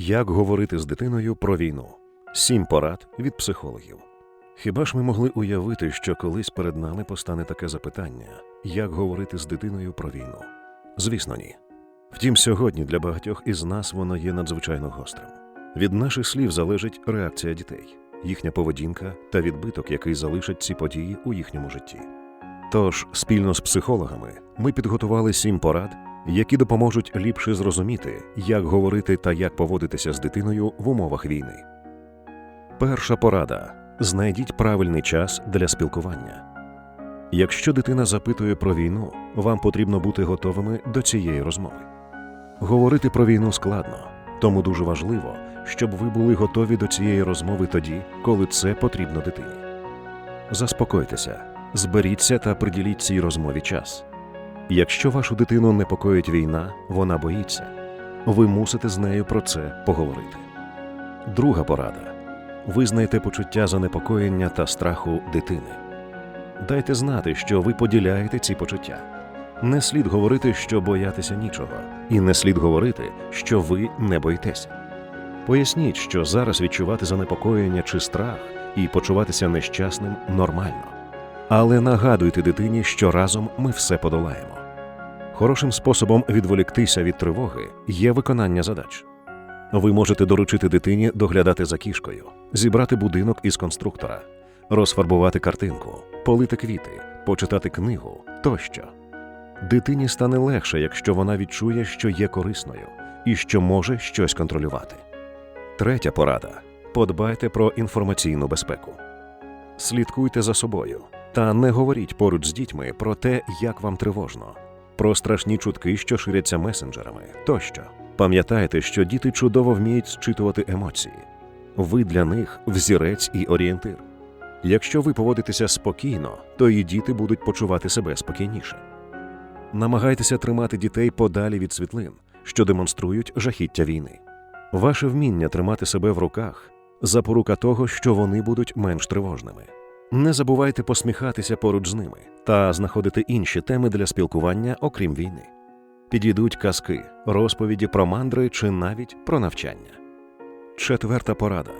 Як говорити з дитиною про війну? Сім порад від психологів. Хіба ж ми могли уявити, що колись перед нами постане таке запитання, як говорити з дитиною про війну? Звісно, ні. Втім, сьогодні для багатьох із нас воно є надзвичайно гострим. Від наших слів залежить реакція дітей, їхня поведінка та відбиток, який залишать ці події у їхньому житті. Тож, спільно з психологами, ми підготували сім порад, які допоможуть ліпше зрозуміти, як говорити та як поводитися з дитиною в умовах війни. Перша порада знайдіть правильний час для спілкування. Якщо дитина запитує про війну, вам потрібно бути готовими до цієї розмови. Говорити про війну складно, тому дуже важливо, щоб ви були готові до цієї розмови тоді, коли це потрібно дитині. Заспокойтеся, зберіться та приділіть цій розмові час. Якщо вашу дитину непокоїть війна, вона боїться. Ви мусите з нею про це поговорити. Друга порада визнайте почуття занепокоєння та страху дитини. Дайте знати, що ви поділяєте ці почуття. Не слід говорити, що боятися нічого, і не слід говорити, що ви не боїтеся. Поясніть, що зараз відчувати занепокоєння чи страх і почуватися нещасним нормально. Але нагадуйте дитині, що разом ми все подолаємо. Хорошим способом відволіктися від тривоги є виконання задач. Ви можете доручити дитині доглядати за кішкою, зібрати будинок із конструктора, розфарбувати картинку, полити квіти, почитати книгу тощо. Дитині стане легше, якщо вона відчує, що є корисною і що може щось контролювати. Третя порада подбайте про інформаційну безпеку. Слідкуйте за собою та не говоріть поруч з дітьми про те, як вам тривожно, про страшні чутки, що ширяться месенджерами тощо. Пам'ятайте, що діти чудово вміють зчитувати емоції. Ви для них взірець і орієнтир. Якщо ви поводитеся спокійно, то і діти будуть почувати себе спокійніше. Намагайтеся тримати дітей подалі від світлин, що демонструють жахіття війни. Ваше вміння тримати себе в руках запорука того, що вони будуть менш тривожними. Не забувайте посміхатися поруч з ними та знаходити інші теми для спілкування, окрім війни. Підійдуть казки, розповіді про мандри чи навіть про навчання. Четверта порада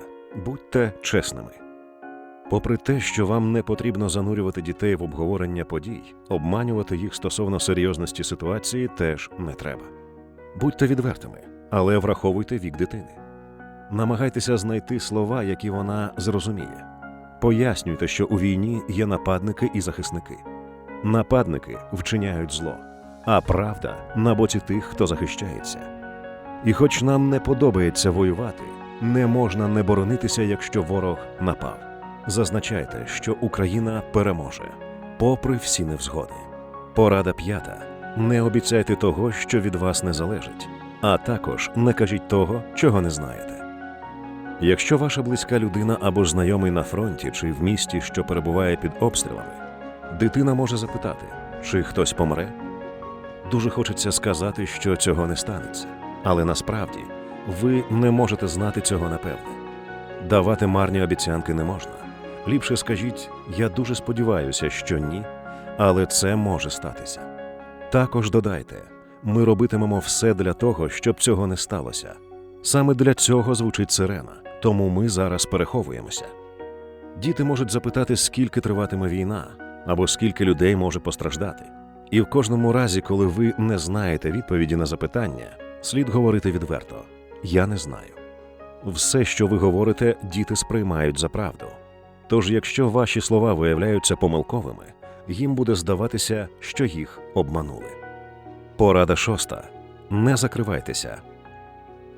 будьте чесними. Попри те, що вам не потрібно занурювати дітей в обговорення подій, обманювати їх стосовно серйозності ситуації теж не треба. Будьте відвертими, але враховуйте вік дитини. Намагайтеся знайти слова, які вона зрозуміє. Пояснюйте, що у війні є нападники і захисники. Нападники вчиняють зло, а правда на боці тих, хто захищається. І хоч нам не подобається воювати, не можна не боронитися, якщо ворог напав. Зазначайте, що Україна переможе, попри всі невзгоди. Порада п'ята: не обіцяйте того, що від вас не залежить, а також не кажіть того, чого не знаєте. Якщо ваша близька людина або знайомий на фронті чи в місті, що перебуває під обстрілами, дитина може запитати, чи хтось помре. Дуже хочеться сказати, що цього не станеться, але насправді ви не можете знати цього напевне. Давати марні обіцянки не можна. Ліпше скажіть, я дуже сподіваюся, що ні, але це може статися. Також додайте, ми робитимемо все для того, щоб цього не сталося. Саме для цього звучить сирена, тому ми зараз переховуємося. Діти можуть запитати, скільки триватиме війна, або скільки людей може постраждати. І в кожному разі, коли ви не знаєте відповіді на запитання, слід говорити відверто: Я не знаю. Все, що ви говорите, діти сприймають за правду. Тож, якщо ваші слова виявляються помилковими, їм буде здаватися, що їх обманули. Порада шоста. Не закривайтеся.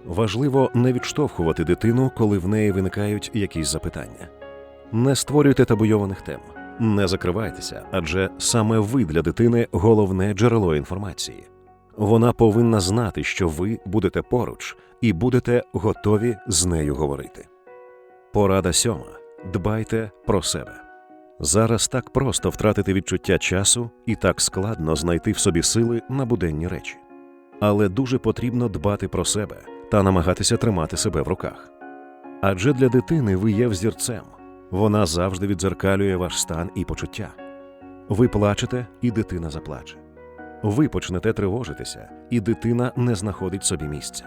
Важливо не відштовхувати дитину, коли в неї виникають якісь запитання. Не створюйте табуйованих тем, не закривайтеся, адже саме ви для дитини головне джерело інформації. Вона повинна знати, що ви будете поруч і будете готові з нею говорити. Порада сьома. Дбайте про себе. Зараз так просто втратити відчуття часу і так складно знайти в собі сили на буденні речі. Але дуже потрібно дбати про себе та намагатися тримати себе в руках. Адже для дитини ви є взірцем, вона завжди відзеркалює ваш стан і почуття. Ви плачете, і дитина заплаче. Ви почнете тривожитися, і дитина не знаходить собі місця.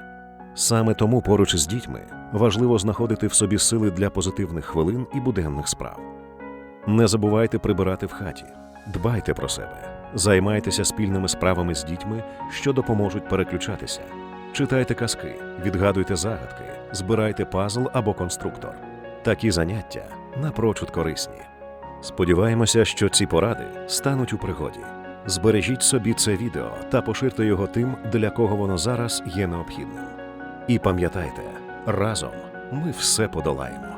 Саме тому поруч з дітьми важливо знаходити в собі сили для позитивних хвилин і буденних справ. Не забувайте прибирати в хаті, дбайте про себе, займайтеся спільними справами з дітьми, що допоможуть переключатися. Читайте казки, відгадуйте загадки, збирайте пазл або конструктор. Такі заняття напрочуд корисні. Сподіваємося, що ці поради стануть у пригоді. Збережіть собі це відео та поширте його тим, для кого воно зараз є необхідним. І пам'ятайте, разом ми все подолаємо.